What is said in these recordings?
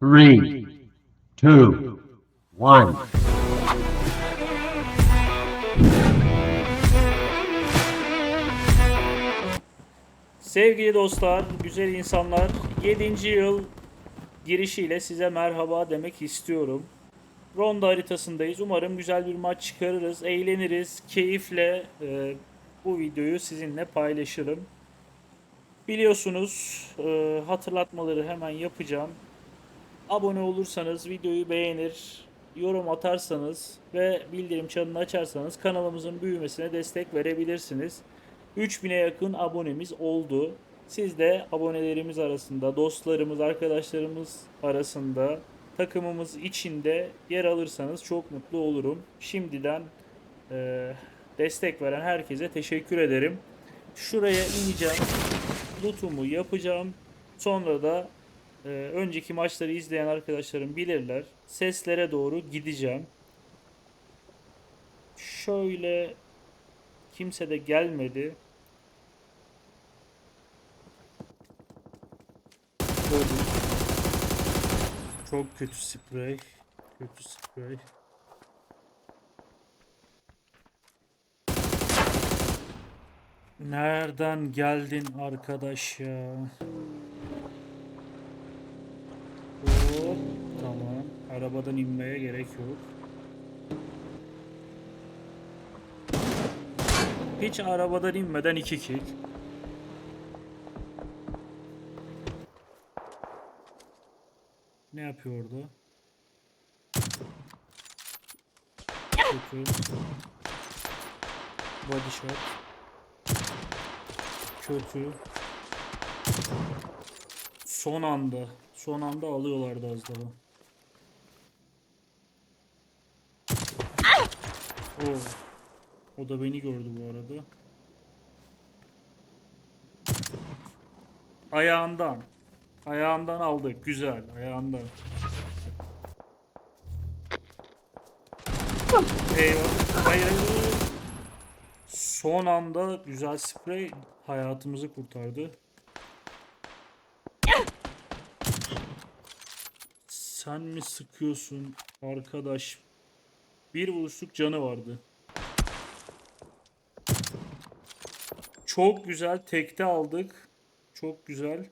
three, two, one. Sevgili dostlar, güzel insanlar, 7. yıl girişiyle size merhaba demek istiyorum. Ronda haritasındayız. Umarım güzel bir maç çıkarırız, eğleniriz, keyifle e, bu videoyu sizinle paylaşırım. Biliyorsunuz e, hatırlatmaları hemen yapacağım. Abone olursanız, videoyu beğenir, yorum atarsanız ve bildirim çanını açarsanız kanalımızın büyümesine destek verebilirsiniz. 3000'e yakın abonemiz oldu. Siz de abonelerimiz arasında, dostlarımız, arkadaşlarımız arasında, takımımız içinde yer alırsanız çok mutlu olurum. Şimdiden e, destek veren herkese teşekkür ederim. Şuraya ineceğim. Lootumu yapacağım. Sonra da e, önceki maçları izleyen arkadaşlarım bilirler. Seslere doğru gideceğim. Şöyle kimse de gelmedi. Gördüm. Çok kötü sprey. Kötü sprey. Nereden geldin arkadaş ya? Hop, tamam. Arabadan inmeye gerek yok. Hiç arabadan inmeden iki kill. Ne yapıyor orada? Kötü. Body shot. Kötü. Son anda. Son anda alıyorlardı az daha. Oo. O da beni gördü bu arada. Ayağından. Ayağından aldık. Güzel. Ayağından. Eyvah. Hayır. Son anda güzel sprey hayatımızı kurtardı. Sen mi sıkıyorsun arkadaş? Bir vuruşluk canı vardı. Çok güzel tekte aldık. Çok güzel.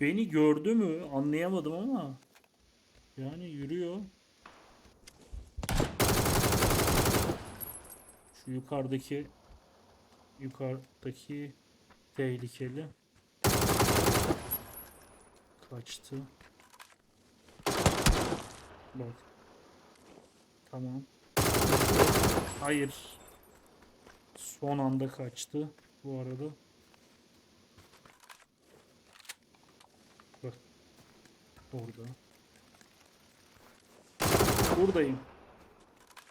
Beni gördü mü? Anlayamadım ama. Yani yürüyor. Şu yukarıdaki yukarıdaki tehlikeli. Kaçtı. Bak. Tamam. Hayır. Son anda kaçtı bu arada. Bak. Orada. Buradayım.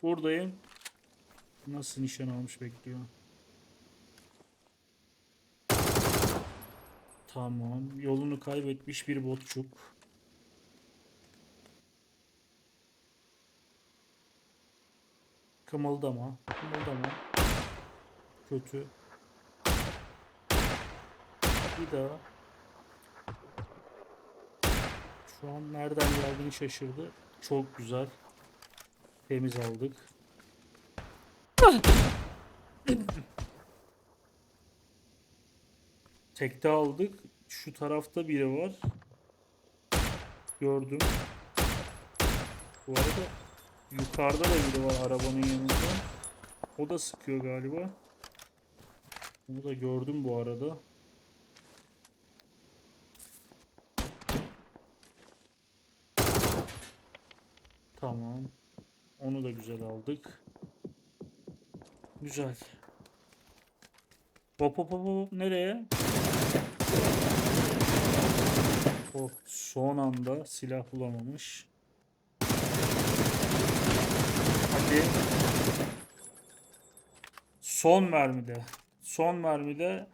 Buradayım. Nasıl nişan almış bekliyor. Tamam. Yolunu kaybetmiş bir botçuk. Kımıldama. Kımıldama. Kötü. Bir daha. Şu an nereden geldiğini şaşırdı. Çok güzel. Temiz aldık. Tekte aldık. Şu tarafta biri var. Gördüm. Bu arada yukarıda da biri var arabanın yanında. O da sıkıyor galiba. Onu da gördüm bu arada. Tamam. Onu da güzel aldık. Güzel. Hop hop hop hop nereye? Oh son anda silah bulamamış. Hadi. Son mermide. Son mermide.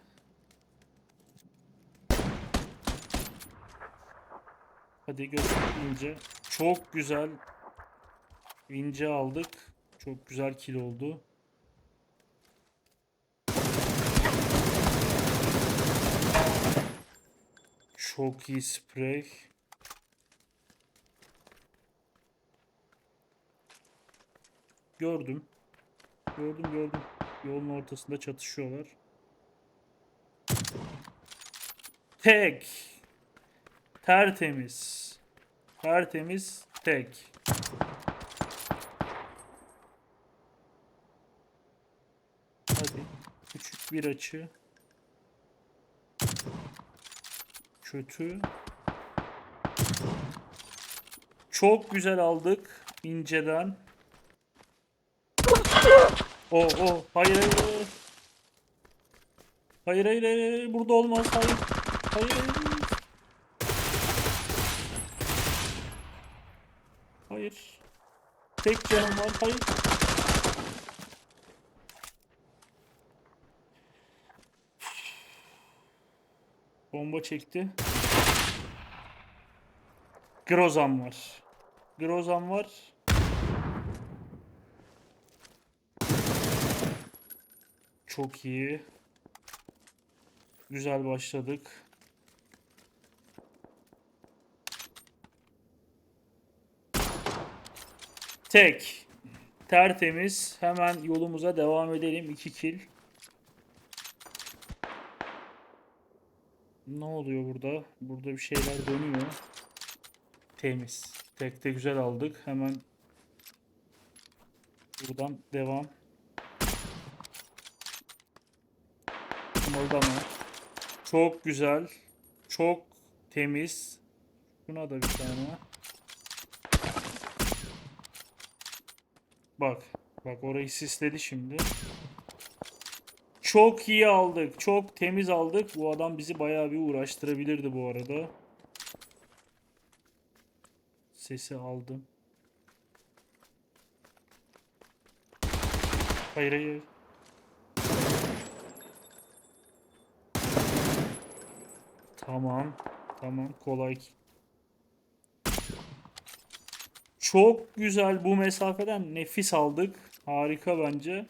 Hadi göster ince. Çok güzel. İnce aldık. Çok güzel kill oldu. Çok iyi sprey. Gördüm. Gördüm gördüm. Yolun ortasında çatışıyorlar. Tek. Tertemiz. Tertemiz tek. Hadi. Küçük bir açı. Kötü. Çok güzel aldık inceden. O o hayır hayır hayır. Hayır hayır burada olmaz. Hayır hayır. Hayır. Tek canım var hayır. Bomba çekti. Grozan var. Grozan var. Çok iyi. Güzel başladık. Tek. Tertemiz. Hemen yolumuza devam edelim. 2 kill. Ne oluyor burada? Burada bir şeyler dönüyor. Temiz. Tekte güzel aldık. Hemen buradan devam. Kımıldama. Çok güzel. Çok temiz. Buna da bir tane. Bak. Bak orayı sisledi şimdi. Çok iyi aldık. Çok temiz aldık. Bu adam bizi bayağı bir uğraştırabilirdi bu arada. Sesi aldım. Hayır hayır. Tamam. Tamam. Kolay. Çok güzel bu mesafeden nefis aldık. Harika bence.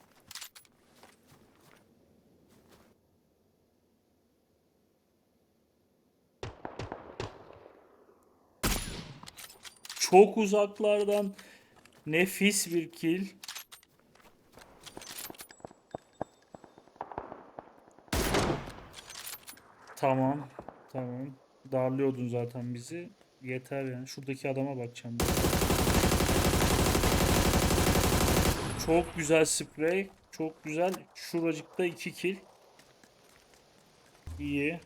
Çok uzaklardan nefis bir kill. Tamam. Tamam. Darlıyordun zaten bizi. Yeter yani. Şuradaki adama bakacağım. ben. Çok güzel sprey. Çok güzel. Şuracıkta 2 kill. İyi.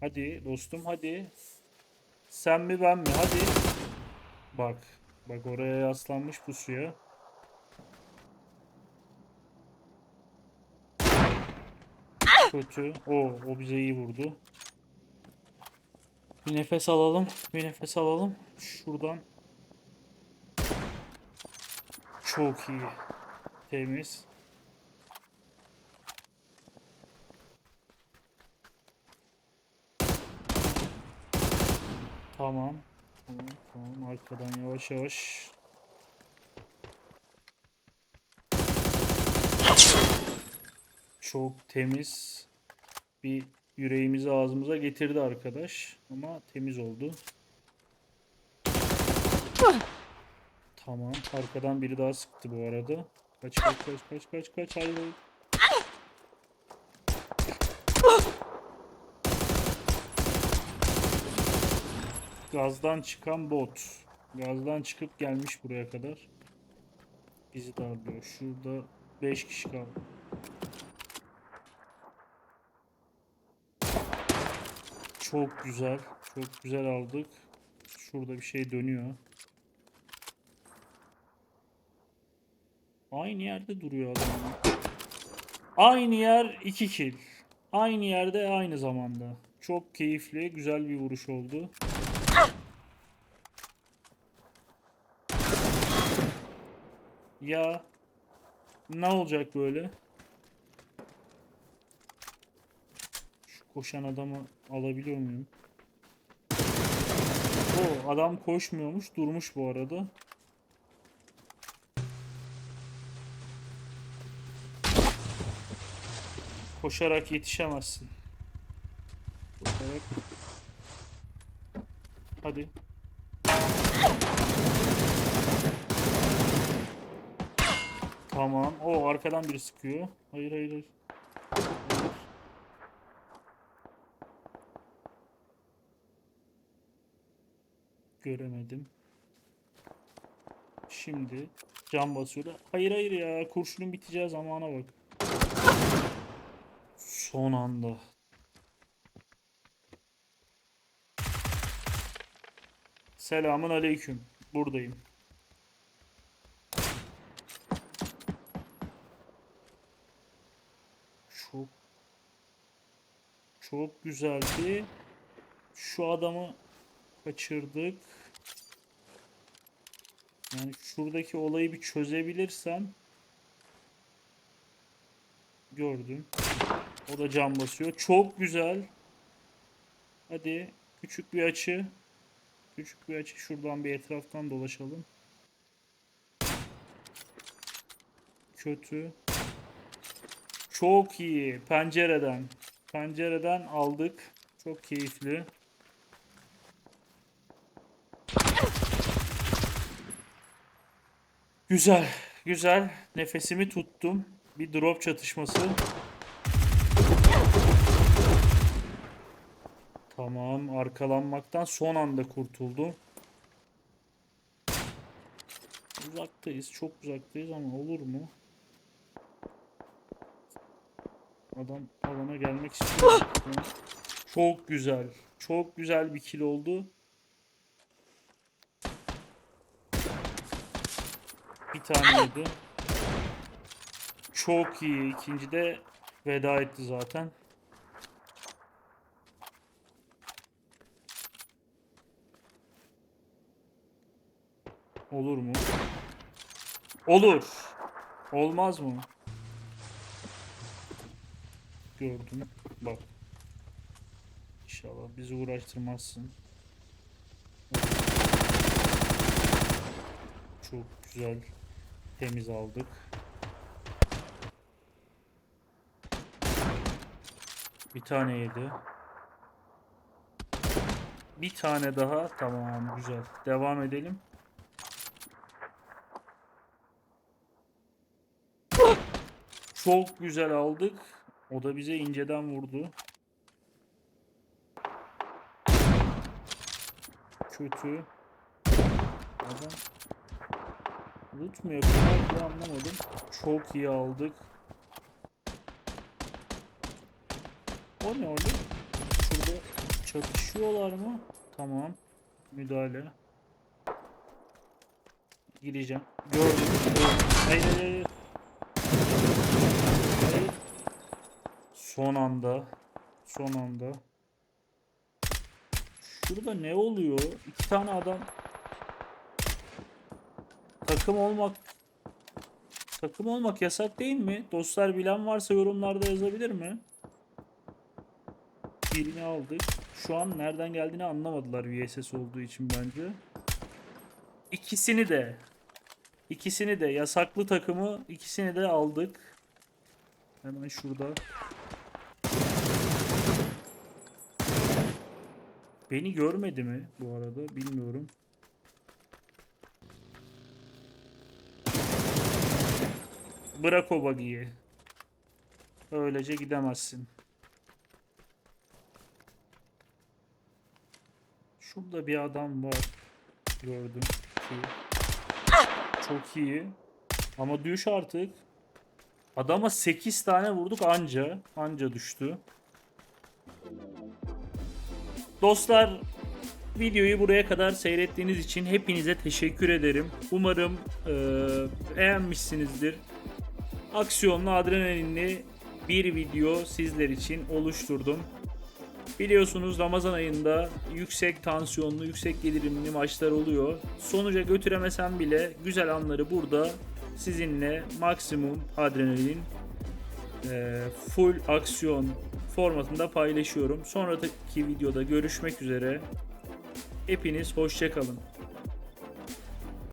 Hadi dostum hadi. Sen mi ben mi? Hadi. Bak. Bak oraya yaslanmış pusuya. Kötü. O, o bize iyi vurdu. Bir nefes alalım. Bir nefes alalım. Şuradan. Çok iyi. Temiz. Tamam. Tamam, tamam. Arkadan yavaş yavaş. Çok temiz bir yüreğimizi ağzımıza getirdi arkadaş. Ama temiz oldu. Tamam. Arkadan biri daha sıktı bu arada. Kaç kaç kaç kaç kaç kaç hayır. Gazdan çıkan bot. Gazdan çıkıp gelmiş buraya kadar. Bizi darlıyor. Şurada 5 kişi kaldı. Çok güzel. Çok güzel aldık. Şurada bir şey dönüyor. Aynı yerde duruyor adam. Aynı yer 2 kill. Aynı yerde aynı zamanda. Çok keyifli, güzel bir vuruş oldu. Ya ne olacak böyle? Şu koşan adamı alabiliyor muyum? O adam koşmuyormuş, durmuş bu arada. Koşarak yetişemezsin. Koşarak. Hadi. Tamam. O arkadan biri sıkıyor. Hayır hayır hayır. Hayır. Göremedim. Şimdi cam basıyor. Hayır hayır ya. Kurşunun biteceği zamana bak. Son anda. Selamun aleyküm. Buradayım. Çok çok güzeldi. Şu adamı kaçırdık. Yani şuradaki olayı bir çözebilirsem gördüm. O da cam basıyor. Çok güzel. Hadi küçük bir açı. Küçük bir açı. Şuradan bir etraftan dolaşalım. Kötü. Çok iyi. Pencereden. Pencereden aldık. Çok keyifli. Güzel. Güzel. Nefesimi tuttum. Bir drop çatışması. Tamam. Arkalanmaktan son anda kurtuldu. Uzaktayız. Çok uzaktayız ama olur mu? Adam alana gelmek istiyor. Çok güzel. Çok güzel bir kill oldu. Bir tane yedi. Çok iyi. İkinci de veda etti zaten. Olur mu? Olur. Olmaz mı? Gördüm. Bak. İnşallah bizi uğraştırmazsın. Çok güzel. Temiz aldık. Bir tane yedi. Bir tane daha. Tamam güzel. Devam edelim. Çok güzel aldık. O da bize inceden vurdu. Kötü. Adam loot mu yapıyorlar anlamadım. Çok iyi aldık. O ne öyle? Şurada çatışıyorlar mı? Tamam. Müdahale. Gireceğim. Gördüm. hayır hayır. Hayır. Son anda. Son anda. Şurada ne oluyor? İki tane adam takım olmak takım olmak yasak değil mi? Dostlar bilen varsa yorumlarda yazabilir mi? Birini aldık. Şu an nereden geldiğini anlamadılar VSS olduğu için bence. İkisini de ikisini de yasaklı takımı ikisini de aldık. Hemen şurada. Beni görmedi mi bu arada bilmiyorum. Bırak o buggy'yi. Öylece gidemezsin. Şurada bir adam var. Gördüm. Ki. Çok iyi. Ama düş artık. Adama 8 tane vurduk anca. Anca düştü. Dostlar videoyu buraya kadar seyrettiğiniz için hepinize teşekkür ederim. Umarım eee, beğenmişsinizdir. Aksiyonlu, adrenalinli bir video sizler için oluşturdum. Biliyorsunuz Ramazan ayında yüksek tansiyonlu, yüksek gelirimli maçlar oluyor. Sonuca götüremesem bile güzel anları burada sizinle maksimum adrenalin, e, full aksiyon formatında paylaşıyorum. Sonraki videoda görüşmek üzere. Hepiniz hoşçakalın.